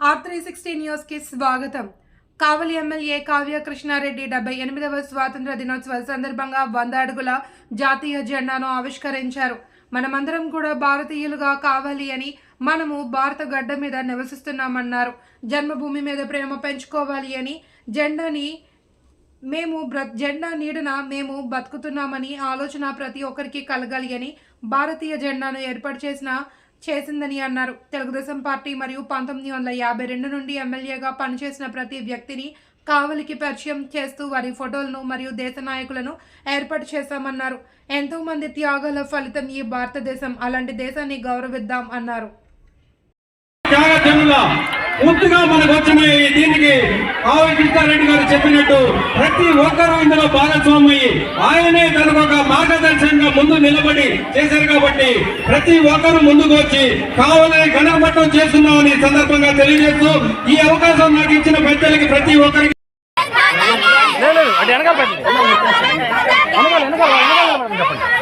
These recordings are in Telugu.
ఆర్ త్రీ సిక్స్టీ న్యూస్కి స్వాగతం. కావలి ఎమ్మెల్యే కావ్య కృష్ణారెడ్డి డెబ్బై ఎనిమిదవ స్వాతంత్ర దినోత్సవ సందర్భంగా వంద అడుగుల జాతీయ జెండాను ఆవిష్కరించారు. మనమందరం కూడా భారతీయులుగా కావాలి అని మనము భారత గడ్డ మీద నివసిస్తున్నామన్నారు. జన్మభూమి మీద ప్రేమ పెంచుకోవాలి అని జెండాని మేము బ్ర జెండా నీడన మేము బతుకుతున్నామని ఆలోచన ప్రతి ఒక్కరికి కలగాలి అని భారతీయ జెండాను ఏర్పాటు చేసిన చేసిందని అన్నారు. తెలుగుదేశం పార్టీ మరియు పంతొమ్మిది వందల యాభై రెండు నుండి ఎమ్మెల్యేగా పనిచేసిన ప్రతి వ్యక్తిని కావలికి పరిచయం చేస్తూ వారి ఫోటోలను మరియు దేశ నాయకులను ఏర్పాటు చేశామన్నారు. ఎంతో మంది త్యాగాల ఫలితం ఈ భారతదేశం అలాంటి దేశాన్ని గౌరవిద్దాం అన్నారు. పూర్తిగా మనకు వచ్చిన ఈ దీనికి ఆవి కృష్ణారెడ్డి గారు చెప్పినట్టు ప్రతి ఒక్కరూ ఇందులో భాగస్వామి. ఆయనే తనకు ఒక మార్గదర్శకంగా ముందు నిలబడి చేశారు కాబట్టి ప్రతి ఒక్కరూ ముందుకు వచ్చి కావాలని గణపట్టం చేస్తున్నామని సందర్భంగా తెలియజేస్తూ ఈ అవకాశం నాకు ఇచ్చిన పెద్దలకి ప్రతి ఒక్కరికి అటు వెనకాల పెట్టండి. వెనకాల వెనకాల వెనకాల చెప్పండి.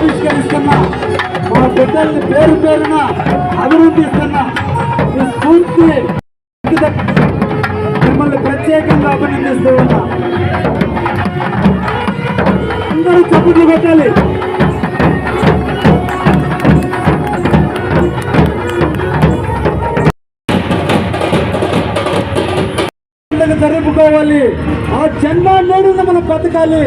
ఆవిష్కరిస్తున్నా. మా బిడ్డల్ని పేరు పేరున అభివృద్ధిస్తున్నా మీ స్ఫూర్తి మిమ్మల్ని ప్రత్యేకంగా అభినందిస్తూ ఉన్నా. అందరూ చప్పుట్లు పెట్టాలి జరుపుకోవాలి. ఆ జెండా నేడు మనం బతకాలి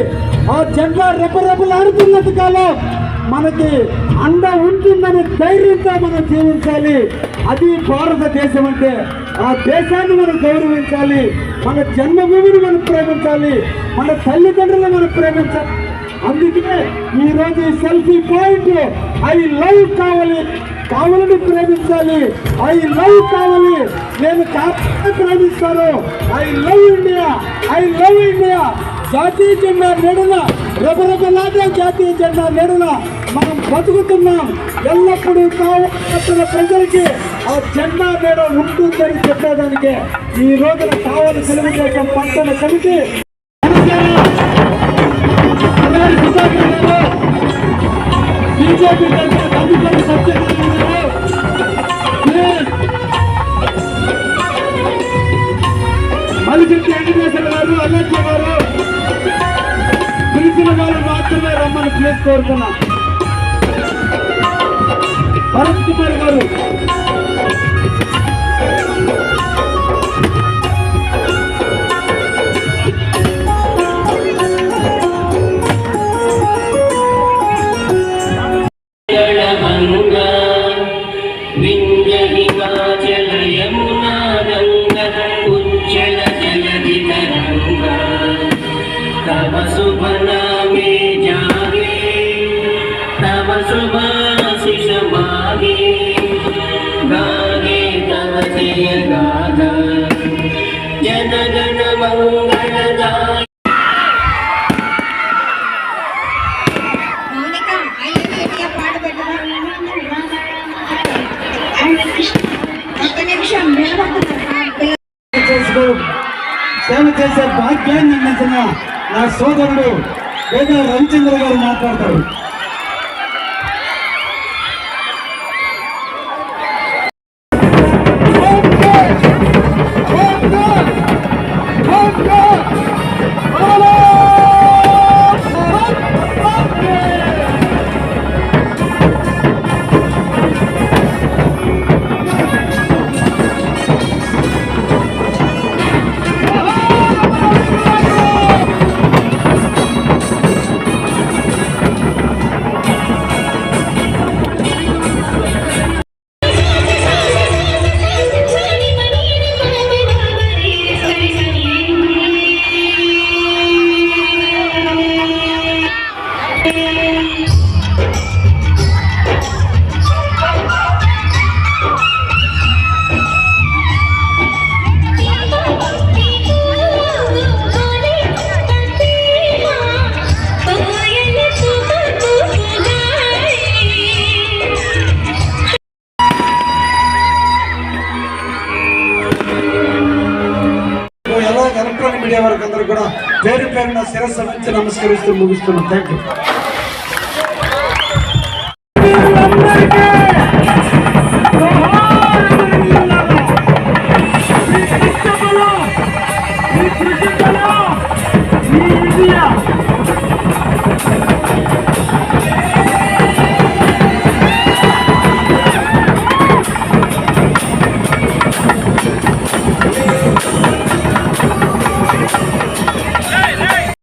ఆ జెండా రెపరెపలాడుతున్నంత కాలం మనకి అండ ఉంటుందని ధైర్యంతో మనం జీవించాలి. అది భారతదేశం అంటే ఆ దేశాన్ని మనం గౌరవించాలి. మన జన్మభూమిని మనం ప్రేమించాలి. మన తల్లిదండ్రులను మనం ప్రేమించాలి. అందుకే ఈరోజు ఈ సెల్ఫీ పాయింట్ ఐ లవ్ కావాలి. కావాలని ప్రేమించాలి. ఐ లవ్ కావాలి. నేను కావాలని ప్రేమిస్తాను. I love India. I love India. జాతీయ జెండా నెడున రెపరెపలాడే జాతీయ జెండా నెడున మనం బతుకుతున్నాం. ఎల్లప్పుడూ కావాల్సిన ప్రజలకి ఆ జెండా మేడ ఉంటుందని చెప్పేదానికి ఈ రోజున కావాలి తెలుగుదేశం పట్టణ కమిటీ. అలాగే సుధాకర్ గారు బీజేపీ తరఫున గారు ప్లీజ్. మలిశెట్టి వెంకటేశ్వర గారు అల్లెట్ల గారు. పిలిచిన వాళ్ళు మాత్రమే రమ్మని ప్లేస్ కోరుతున్నా. భరత్ కుమార్ గారు. నిలబడుతున్నా చేసుకో సేవ చేసే భాగ్యాన్ని అందించిన నా సోదరుడు లేదా రవిచంద్ర గారు మాట్లాడతారు మీడియా వారికి అందరూ కూడా పేరు పేరున శిరస్సు నుంచి నమస్కరిస్తూ ముగిస్తున్నాం. Thank you